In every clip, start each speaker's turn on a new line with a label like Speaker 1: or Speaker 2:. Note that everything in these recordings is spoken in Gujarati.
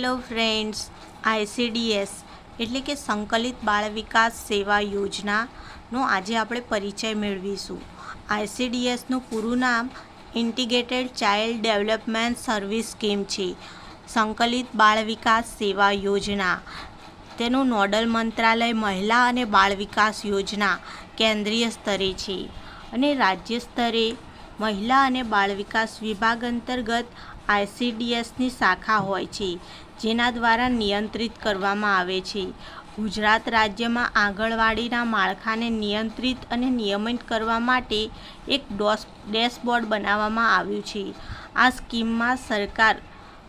Speaker 1: હેલો ફ્રેન્ડ્સ આઈસીડીએસ એટલે કે સંકલિત બાળ વિકાસ સેવા યોજનાનો આજે આપણે પરિચય મેળવીશું. આઈસીડીએસનું પૂરું નામ integrated child development service scheme છે. સંકલિત બાળ વિકાસ સેવા યોજના. તેનું નોડલ મંત્રાલય મહિલા અને બાળ વિકાસ યોજના કેન્દ્રીય સ્તરે છે અને રાજ્ય સ્તરે મહિલા અને બાળ વિકાસ વિભાગ અંતર્ગત આઈસીડીએસની શાખા હોય છે. જેના દ્વારા નિયંત્રિત કરવામાં આવે છે. ગુજરાત રાજ્યમાં આંગણવાડીના માળખાને નિયંત્રિત અને નિયમિત કરવા માટે એક ડોસ, ડેશબોર્ડ બનાવવામાં આવ્યું છે. આ સ્કીમમાં સરકાર,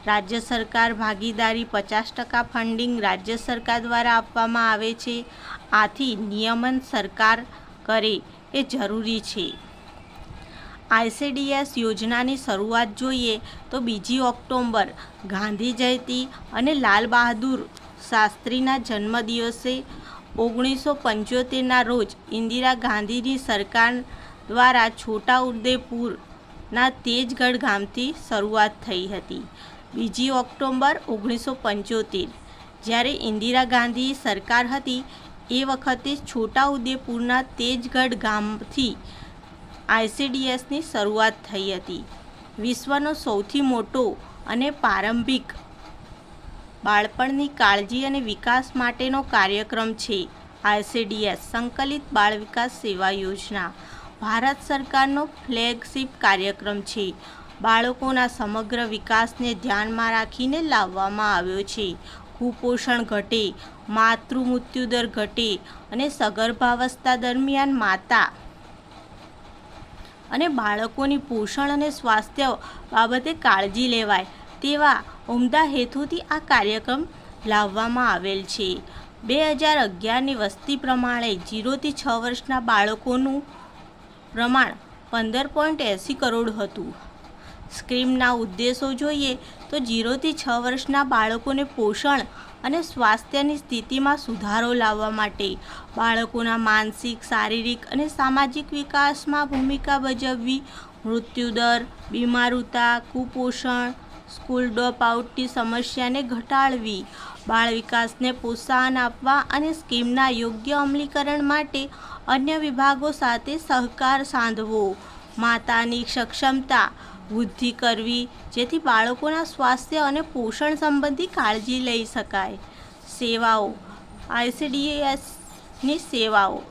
Speaker 1: રાજ્ય સરકાર ભાગીદારી પચાસ ટકા ફંડિંગ રાજ્ય સરકાર દ્વારા આપવામાં આવે છે. આથી નિયમન સરકાર કરે એ જરૂરી છે. આઈસીડીએસ યોજનાની શરૂઆત જોઈએ તો બીજી ઓક્ટોબર ગાંધી જયંતિ અને લાલ બહાદુર શાસ્ત્રીના જન્મદિવસે ઓગણીસો પંચોતેરના રોજ ઇન્દિરા ગાંધીની સરકાર દ્વારા છોટા ઉદેપુરના તેજગઢ ગામથી શરૂઆત થઈ હતી. બીજી ઓક્ટોબર ઓગણીસો પંચોતેર, જ્યારે ઇન્દિરા ગાંધી સરકાર હતી, એ વખતે છોટા ઉદેપુરના તેજગઢ ગામથી આઈસીડીએસની શરૂઆત થઈ હતી. વિશ્વનો સૌથી મોટો અને પ્રારંભિક બાળપણની કાળજી અને વિકાસ માટેનો કાર્યક્રમ છે આઈસીડીએસ સંકલિત બાળ વિકાસ સેવા યોજના. ભારત સરકારનો ફ્લેગશિપ કાર્યક્રમ છે. બાળકોના સમગ્ર વિકાસને ધ્યાનમાં રાખીને લાવવામાં આવ્યો છે. કુપોષણ ઘટે માતૃ મૃત્યુદર ઘટે અને સગર્ભાવસ્થા દરમિયાન માતા અને બાળકોની પોષણ અને સ્વાસ્થ્ય બાબતે કાળજી લેવાય તેવા ઉમદા હેતુથી આ કાર્યક્રમ લાવવામાં આવેલ છે. બે હજાર અગિયારની વસ્તી પ્રમાણે જીરોથી છ વર્ષના બાળકોનું પ્રમાણ પંદર પોઈન્ટ એંસી કરોડ હતું. સ્કીમના ઉદ્દેશો જોઈએ તો જીરોથી છ વર્ષના બાળકોને પોષણ અને સ્વાસ્થ્યની સ્થિતિમાં સુધારો લાવવા માટે. બાળકોના માનસિક, શારીરિક અને સામાજિક વિકાસમાં ભૂમિકા ભજવવી મૃત્યુદર બીમારુતા, કુપોષણ, સ્કૂલ ડ્રોપ આઉટની સમસ્યાને ઘટાડવી, બાળ વિકાસને પ્રોત્સાહન આપવા અને સ્કીમના યોગ્ય અમલીકરણ માટે અન્ય વિભાગો સાથે સહકાર સાધવો, માતાની સક્ષમતા વૃદ્ધિ કરવી જેથી બાળકોના સ્વાસ્થ્ય અને પોષણ સંબંધી કાળજી લઈ શકાય. સેવાઓ. આઈસીડીએસની સેવાઓ.